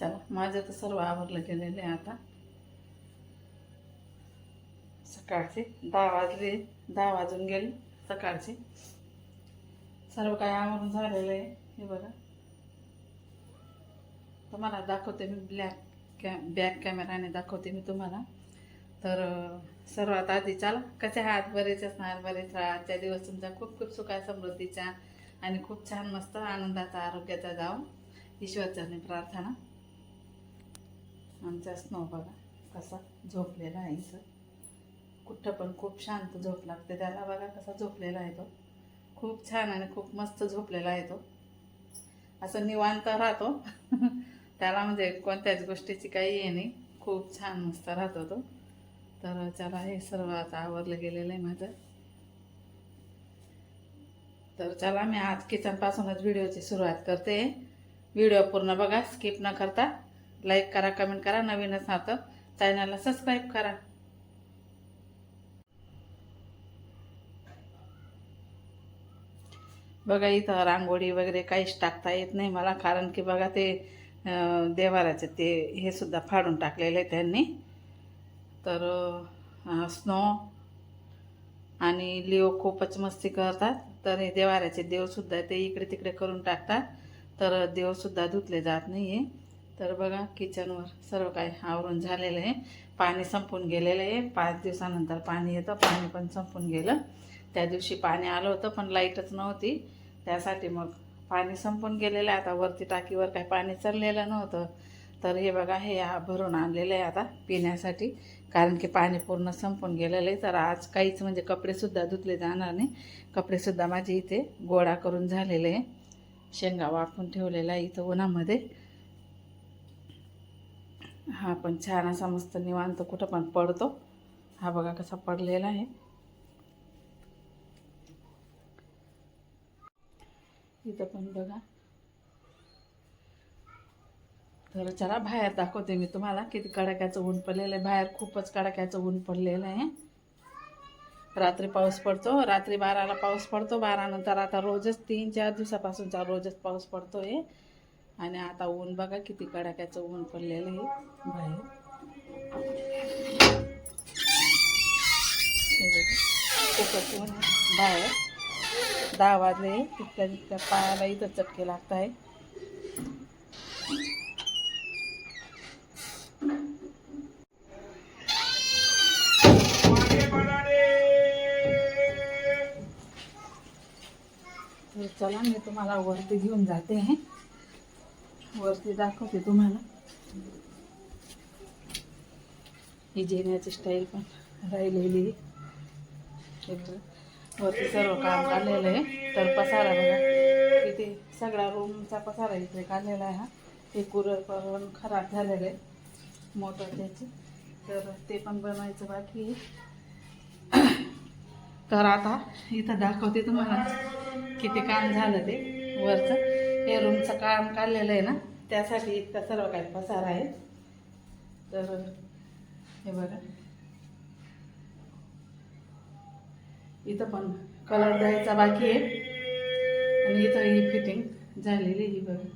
चला माझं तर सर्व आवरलं गेलेलं आहे आता. सकाळचे दहा वाजले दहा वाजून गेले सकाळचे. सर्व काय आवरून झालेलं आहे हे बघा. तुम्हाला दाखवते मी ब्लॅक कॅ बॅक कॅमेराने दाखवते मी तुम्हाला. तर सर्वात आधी चला कसे आहात? बरेच असणार बरेच राहा. आजच्या दिवस तुमचा खूप खूप सुखा समृद्धीचा आणि खूप छान मस्त आनंदाचा आरोग्याचा जावं ईश्वरचरणी प्रार्थना. आमचा स्नो बघा कसा झोपलेला आहे इथं. कुठं पण खूप शांत झोप लागते त्याला बघा कसा झोपलेला आहे तो. खूप छान आणि खूप मस्त झोपलेला आहे तो. असं निवांत राहतो. त्याला म्हणजे कोणत्याच गोष्टीची काही हे नाही. खूप छान मस्त राहतो तो. तर चला हे सर्व आता आवरलं गेलेलं आहे माझं. तर चला मी आज किचनपासूनच व्हिडिओची सुरुवात करते. व्हिडिओ पूर्ण बघा स्किप न करता. लाईक करा कमेंट करा नवीन असणार तर चॅनलला सबस्क्राईब करा. बघा इथं रांगोळी वगैरे काहीच टाकता येत नाही मला कारण की बघा ते देवाराचे ते हे सुद्धा फाडून टाकलेले आहे त्यांनी. तर स्नो आणि लिओ खूपच मस्ती करतात. तर हे देवाऱ्याचे देवसुद्धा ते इकडे तिकडे करून टाकतात. तर देवसुद्धा धुतले जात नाही आहे तर बघा किचनवर सर्व काही आवरून झालेलं आहे. पाणी संपून गेलेलं आहे. पाच दिवसानंतर पाणी येतं. पाणी पण संपून गेलं. त्या दिवशी पाणी आलं होतं पण लाईटच नव्हती. त्यासाठी मग पाणी संपून गेलेलं आहे. आता वरती टाकीवर काही पाणी चाललेलं नव्हतं. तर हे बघा हे भरून आणलेलं आहे आता पिण्यासाठी. कारण की पाणी पूर्ण संपून गेलेलं आहे. तर आज काहीच म्हणजे कपडेसुद्धा धुतले जाणार नाही. कपडेसुद्धा माझे इथे गोळा करून झालेले आहे. शेंगा वाकून ठेवलेला आहे इथं उन्हामध्ये. हा पण छान असा मस्त निवांत कुठं पण पडतो. हा बघा कसा पडलेला आहे. इथं पण बघा. तर चला बाहेर दाखवते मी तुम्हाला किती कडाक्याचं ऊन पडलेलं आहे. बाहेर खूपच कडाक्याचं ऊन पडलेलं आहे. रात्री पाऊस पडतो. रात्री बाराला पाऊस पडतो. बारानंतर आता रोजच तीन चार दिवसापासूनचा रोजच पाऊस पडतो आहे आणि आता ऊन बघा किती कडाक्याचं ऊन पडलेलं आहे बाहेर. ऊन बाहेर दहा वाजले तितक्या तितक्या पायाला इथं चटके लागत आहे. चला मी तुम्हाला वरती घेऊन जाते. आहे वरती दाखवते तुम्हाला. ही जेण्याची स्टाईल पण राहिलेली वरती सर्व काम काढलेलं आहे. तर पसारा बघा. इथे सगळा रूमचा पसारा इथे काढलेला आहे हा. ते कुरर पण खराब झालेलं आहे. मोटर त्याची. तर ते पण बनवायचं बाकी आहे. तर आता इथं दाखवते तुम्हाला किती काम झालं ते वरचं. हे रूमचं काम काढलेलं आहे ना? त्यासाठी इतका सर्व काही पसार आहे. तर हे बघा. इथं पण कलर द्यायचा बाकी आहे. आणि इथं ही फिटिंग झालेली ही बघा.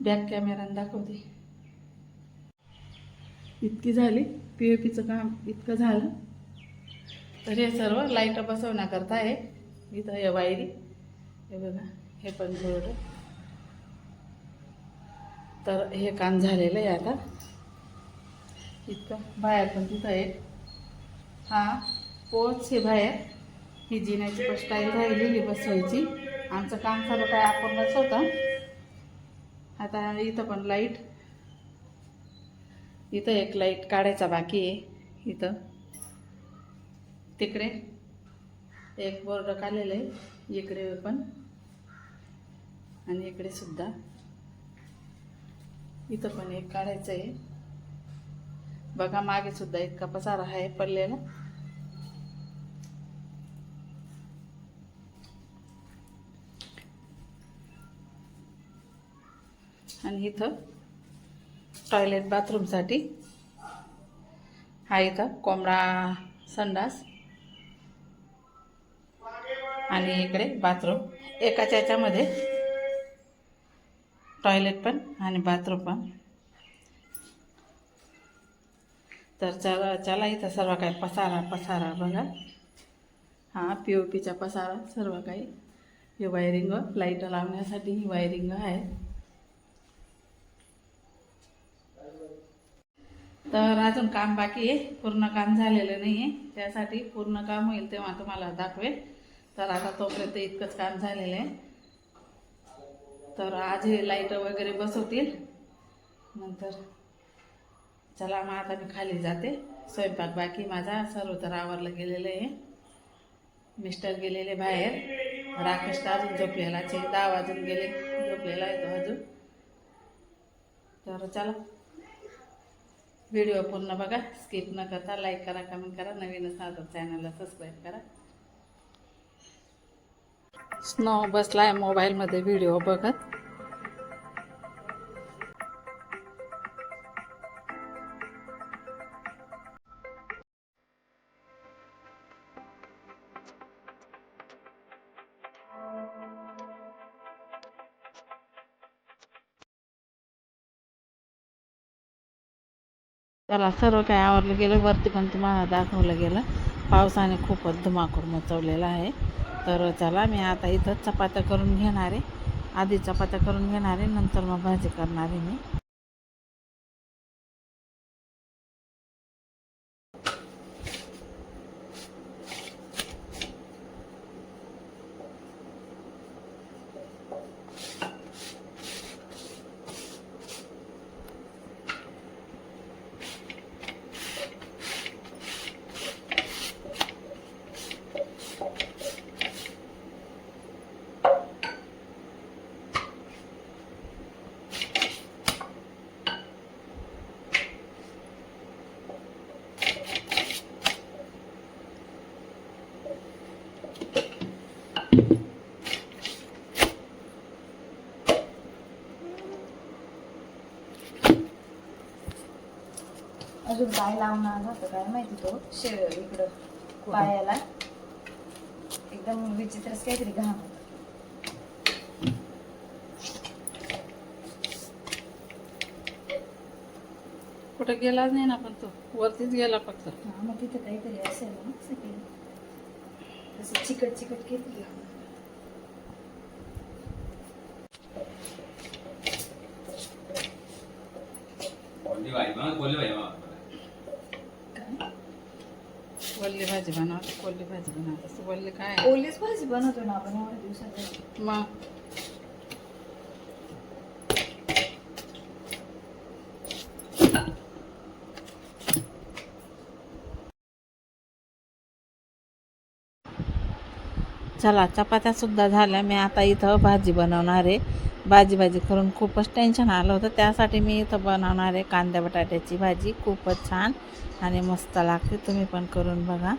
बॅक कॅमेराने दाखवते. इतकी झाली पी ओ पीचं काम इतकं झालं. तर हे सर्व लाइट बसवण्याकरता आहे. इथं हे वायरी हे बघा. हे पण बोर्ड तर हे काम झालेलं आहे आता. इतकं बाहेर पण तिथं एक. हा पोच हे बाहेर. ही जिन्याची पण स्टाईल राहिलेली बसवायची आमचं काम सर्व काय आपणच होतं. आता इथं पण लाइट इथं एक लाइट काढायचा बाकी आहे. इथं. तिकडे एक बोर्ड काढलेलं आहे. इकडे पण. आणि इकडे सुद्धा. इथं पण एक काढायचं आहे. बघा मागे सुद्धा इतका पसारा आहे पडलेला. आणि इथं टॉयलेट बाथरूमसाठी हा इथं कोंबडा संडास. आणि इकडे बाथरूम एकाच्या याच्यामध्ये टॉयलेट पण आणि बाथरूम पण. तर चला चला इथं सर्व काही पसारा पसारा बघा. हां पी ओ पीचा पसारा सर्व काही. हे वायरिंग लाइट लावण्यासाठी ही वायरिंग आहे. तर अजून काम बाकी आहे. पूर्ण काम झालेलं नाही आहे त्यासाठी पूर्ण काम होईल तेव्हा तुम्हाला दाखवेल. तर आता तोपर्यंत इतकंच काम झालेलं आहे. तर आज हे लाइट वगैरे बसवतील. नंतर चला मग आता मी खाली जाते. स्वयंपाक बाकी माझा सर्व तर आवरलं गेलेलं आहे. मिस्टर गेलेले बाहेर. राकेश तर अजून झोपलेला चे दहा वाजून गेले झोपलेला आहे तो अजून. तर चला. व्हिडिओ पूर्ण बघा स्किप न करता लाईक करा कमेंट करा नवीन असाल तर चॅनलला सबस्क्राईब करा. स्नो बसलाय मोबाईलमध्ये व्हिडिओ बघत. त्याला सर्व काही आवरलं गेलं वरती पण तुम्हाला दाखवलं गेलं. पावसाने खूपच धुमाकूळ मचवलेला आहे. तर चला मी आता इथंच चपात्या करून घेणार आहे. आधी चपात्या करून घेणार आहे नंतर मग भाजी करणार आहे मी. अजून काय लावून आला होता काय माहिती तो? शे इकडं. पायाला. एकदम विचित्रच काहीतरी घाम. कुठं गेलाच नाही ना पण तो. वरतीच गेला फक्त. हा मग तिथं काहीतरी असेल ना सगळी. असं चिकट चिकट घेतली कोणती भाई मग कोणती भाई मग वल्ली भाजी बनवते कोल्ली भाजी बनवते वल्ली काय? ओलीच भाजी बनवतो ना आपण एवढ्या दिवसात. मग? चला चपात्यासुद्धा झाल्या. मी आता इथं भाजी बनवणार आहे. भाजी भाजी करून खूपच टेन्शन आलं होतं. त्यासाठी मी इथं बनवणार आहे कांद्या बटाट्याची भाजी. खूपच छान आणि मस्त लागते. तुम्ही पण करून बघा.